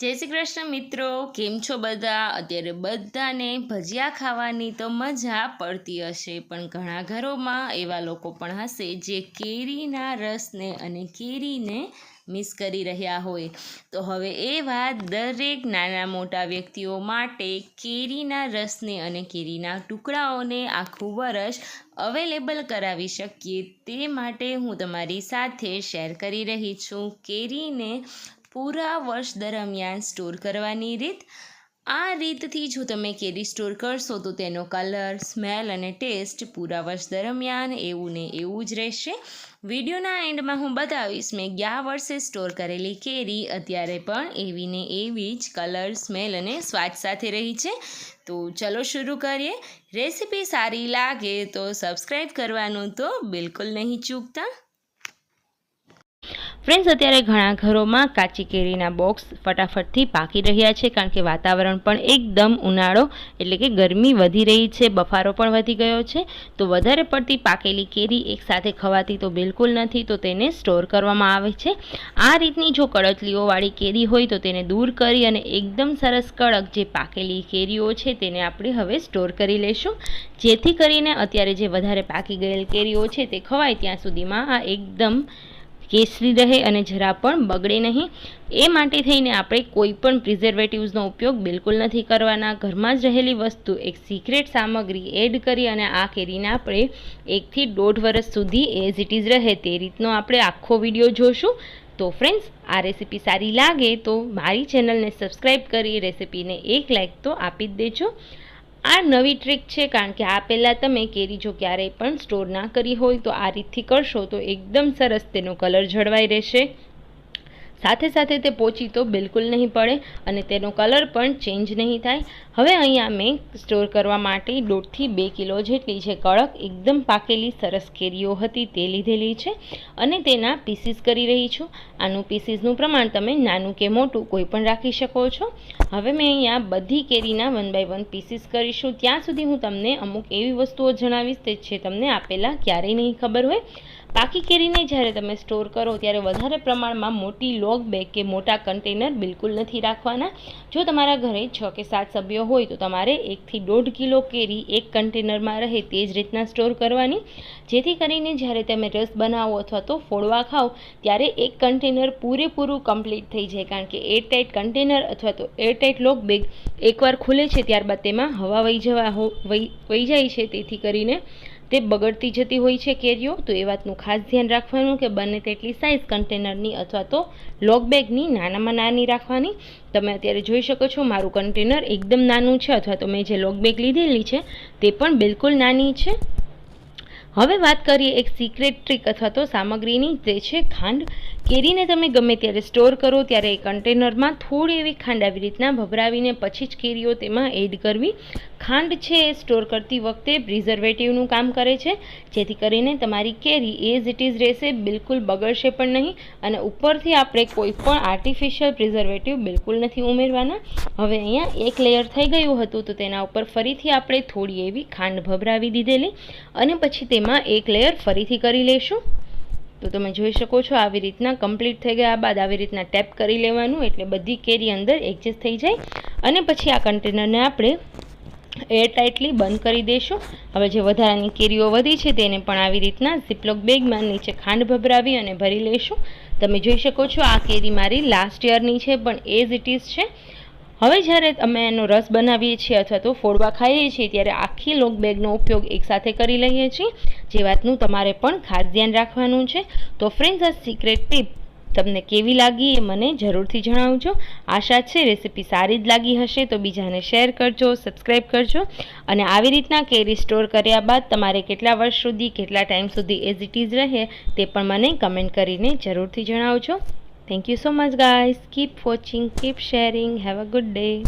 જય શ્રી કૃષ્ણ મિત્રો, કેમ છો બધા? અત્યારે બધાને ભજીયા ખાવાની તો મજા પડતી હશે, પણ ઘણા ઘરોમાં એવા લોકો પણ હશે જે કેરીના રસને અને કેરીને મિસ કરી રહ્યા હોય. તો હવે એ વાત દરેક નાના મોટા વ્યક્તિઓ માટે કેરીના રસને અને કેરીના ટુકડાઓને આખું વરસ અવેલેબલ કરાવી શકીએ તે માટે હું તમારી સાથે શેર કરી રહી છું. કેરીને પૂરા વર્ષ દરમિયાન સ્ટોર કરવાની રીત. આ રીતથી જો તમે કેરી સ્ટોર કરશો તો તેનો કલર, સ્મેલ અને ટેસ્ટ પૂરા વર્ષ દરમિયાન એવું ને એવું જ રહેશે. વિડીયોના એન્ડમાં હું બતાવીશ, મેં ગયા વર્ષે સ્ટોર કરેલી કેરી અત્યારે પણ એવી ને એવી જ કલર, સ્મેલ અને સ્વાદ સાથે રહી છે. તો ચલો શરૂ કરીએ. રેસીપી સારી લાગે તો સબસ્ક્રાઈબ કરવાનું તો બિલકુલ નહીં ચૂકતા. ફ્રેન્ડ્સ અત્યારે ઘણા ઘરોમાં કાચી કેરીના બોક્સ ફટાફટથી પાકી રહ્યા છે કારણ કે વાતાવરણ પણ એકદમ ઉનાળો એટલે કે ગરમી વધી રહી છે, બફારો પણ વધી ગયો છે. તો વધારે પડતી પાકેલી કેરી એકસાથે ખવાતી તો બિલકુલ નથી, તો તેને સ્ટોર કરવામાં આવે છે. આ રીતની જો કડચલીઓવાળી કેરી હોય તો તેને દૂર કરી અને એકદમ સરસ કડક જે પાકેલી કેરીઓ છે તેને આપણે હવે સ્ટોર કરી લઈશું જેથી કરીને અત્યારે જે વધારે પાકી ગયેલ કેરીઓ છે તે ખવાય ત્યાં સુધીમાં આ એકદમ કેસરી રહે અને જરા પણ બગડે નહીં. એ માટે થઈને આપણે કોઈ પણ પ્રિઝર્વેટિવ્સનો ઉપયોગ બિલકુલ નથી કરવાના. ઘરમાં જ રહેલી વસ્તુ, એક સિક્રેટ સામગ્રી એડ કરી અને આ કેરીને આપણે એકથી દોઢ વર્ષ સુધી એઝ ઇટ ઇઝ રહે. તે રીતનો આપણે આખો વીડિયો જોશું. તો ફ્રેન્ડ્સ આ રેસીપી સારી લાગે તો મારી ચેનલને સબસ્ક્રાઈબ કરી રેસીપીને એક લાઇક તો આપી જ દેજો. આ નવી ટ્રીક છે, કારણ કે આ પહેલાં તમે કેરી જો ક્યારેય પણ સ્ટોર ના કરી હોય તો આ રીતથી કરશો તો એકદમ સરસ તેનો કલર જળવાઈ રહેશે. સાથે સાથે તે પોચી તો બિલકુલ નહીં પડે અને તેનો કલર પણ ચેન્જ નહીં થાય. હવે અહીંયા મેં સ્ટોર કરવા માટે દોઢથી બે કિલો જેટલી છે કડક, એકદમ પાકેલી, સરસ કેરીઓ હતી તે લીધેલી છે અને તેના પીસીસ કરી રહી છું. આનું પીસીસનું પ્રમાણ તમે નાનું કે મોટું કોઈ પણ રાખી શકો છો. હવે મેં અહીંયા બધી કેરીના વન બાય વન પીસીસ કરીશું. ત્યાં સુધી હું તમને અમુક એવી વસ્તુઓ જણાવીશ તે છે તમને આપેલા ક્યારેય નહીં ખબર હોય. પાકી કેરીને જ્યારે તમે સ્ટોર કરો ત્યારે વધારે પ્રમાણમાં મોટી લોગ બેગ કે મોટા કન્ટેનર બિલકુલ નથી રાખવાના. જો તમારા ઘરે છ કે સાત સભ્યો હોય તો તમારે એકથી દોઢ કિલો કેરી એક કન્ટેનરમાં રહે તે જ રીતના સ્ટોર કરવાની. જેથી કરીને જ્યારે તમે રસ બનાવો અથવા તો ફોડવા ખાઓ ત્યારે એક કન્ટેનર પૂરેપૂરું કમ્પ્લીટ થઈ જાય. કારણ કે એરટાઇટ કન્ટેનર અથવા તો એરટાઇટ લોગ બેગ એકવાર ખુલે છે ત્યારબાદ તેમાં હવા વહી જવા વહી જાય છે. તેથી કરીને તે બગડતી જતી હોય છે કેરીઓ, તો એ વાતનું ખાસ ધ્યાન રાખવાનું કે બને તેટલી સાઇઝ કન્ટેનરની અથવા તો લોક બેગની નાનામાં નાની રાખવાની. તમે અત્યારે જોઈ શકો છો મારું કન્ટેનર એકદમ નાનું છે અથવા તો મેં જે લોક બેગ લીધેલી છે તે પણ બિલકુલ નાની છે. હવે વાત કરીએ એક સિક્રેટ ટ્રીક અથવા તો સામગ્રીની, તે છે ખાંડ. કેરીને તમે ગમે ત્યારે સ્ટોર કરો ત્યારે એ કન્ટેનરમાં થોડી એવી ખાંડ આવી રીતના ભભરાવીને પછી જ કેરીઓ તેમાં એડ કરવી. ખાંડ છે એ સ્ટોર કરતી વખતે પ્રિઝર્વેટિવનું કામ કરે છે, જેથી કરીને તમારી કેરી એઝ ઇટ ઇઝ રહેશે, બિલકુલ બગડશે પણ નહીં અને ઉપરથી આપણે કોઈ પણ આર્ટિફિશિયલ પ્રિઝર્વેટિવ બિલકુલ નથી ઉમેરવાના. હવે અહીંયા એક લેયર થઈ ગયું હતું, તો તેના ઉપર ફરીથી આપણે થોડી એવી ખાંડ ભભરાવી દીધેલી અને પછી તેમાં એક લેયર ફરીથી કરી લઈશું તો તમે જોઈ શકો છો આવી રીતના કમ્પ્લીટ થઈ ગયા. બાદ આવી રીતના ટેપ કરી લેવાનું એટલે બધી કેરી અંદર એડજસ્ટ થઈ જાય. અને પછી આ કન્ટેનરને આપણે એર ટાઇટલી બંધ કરી દઈશું હવે જે વધારાની કેરીઓ વધી છે તેને પણ આવી રીતના ઝીપલોક બેગમાં નીચે ખાંડ ભભરાવી અને ભરી લઈશું તમે જોઈ શકો છો આ કેરી મારી લાસ્ટ યરની છે, પણ એઝ ઇટ ઇઝ છે. હવે જ્યારે અમે એનો રસ બનાવીએ છીએ અથવા તો ફોડવા ખાઈએ છીએ, ત્યારે આખી લોક બેગનો ઉપયોગ એકસાથે કરી લઈએ છીએ. જે વાતનું તમારે પણ ખાસ ધ્યાન રાખવાનું છે. તો ફ્રેન્ડ્સ આ સિક્રેટ ટીપ તમને કેવી લાગી એ મને જરૂરથી જણાવજો. આશા છે રેસીપી સારી જ લાગી હશે, તો બીજાને શેર કરજો સબસ્ક્રાઈબ કરજો. અને આવી રીતના કેરી સ્ટોર કર્યા બાદ તમારે કેટલા વર્ષ સુધી, કેટલા ટાઈમ સુધી એઝ ઇટ ઇઝ રહે, તે પણ મને કમેન્ટ કરીને જરૂરથી જણાવજો. Thank you so much guys. Keep watching, keep sharing. Have a good day.